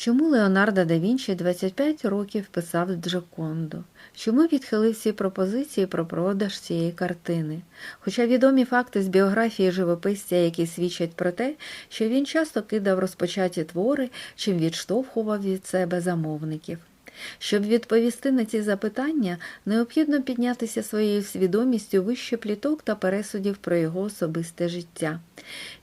Чому Леонардо да Вінчі 25 років писав Джоконду? Чому відхилив всі пропозиції про продаж цієї картини? Хоча відомі факти з біографії живописця, які свідчать про те, що він часто кидав розпочаті твори, чим відштовхував від себе замовників. Щоб відповісти на ці запитання, необхідно піднятися своєю свідомістю вище пліток та пересудів про його особисте життя.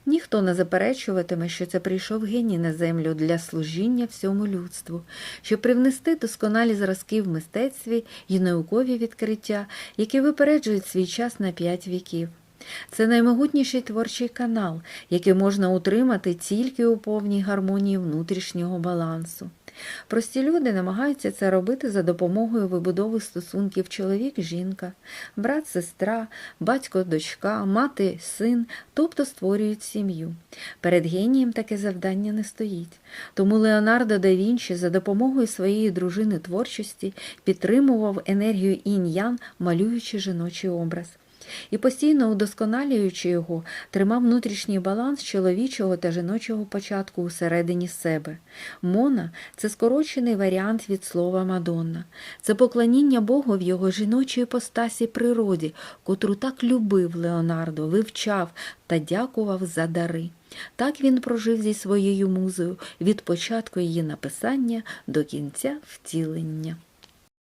Ніхто не заперечуватиме, що це прийшов геній на землю для служіння всьому людству, щоб привнести досконалі зразки в мистецтві і наукові відкриття, які випереджують свій час на п'ять віків. Це наймогутніший творчий канал, який можна утримати тільки у повній гармонії внутрішнього балансу. Прості люди намагаються це робити за допомогою вибудови стосунків чоловік-жінка, брат-сестра, батько-дочка, мати-син, тобто створюють сім'ю. Перед генієм таке завдання не стоїть. Тому Леонардо да Вінчі за допомогою своєї дружини творчості підтримував енергію інь-ян, малюючи жіночий образ і постійно удосконалюючи його, тримав внутрішній баланс чоловічого та жіночого початку усередині себе. Мона це скорочений варіант від слова Мадонна, це поклоніння Богу в його жіночій постасі природі, котру так любив Леонардо, вивчав та дякував за дари. Так він прожив зі своєю музою від початку її написання до кінця втілення.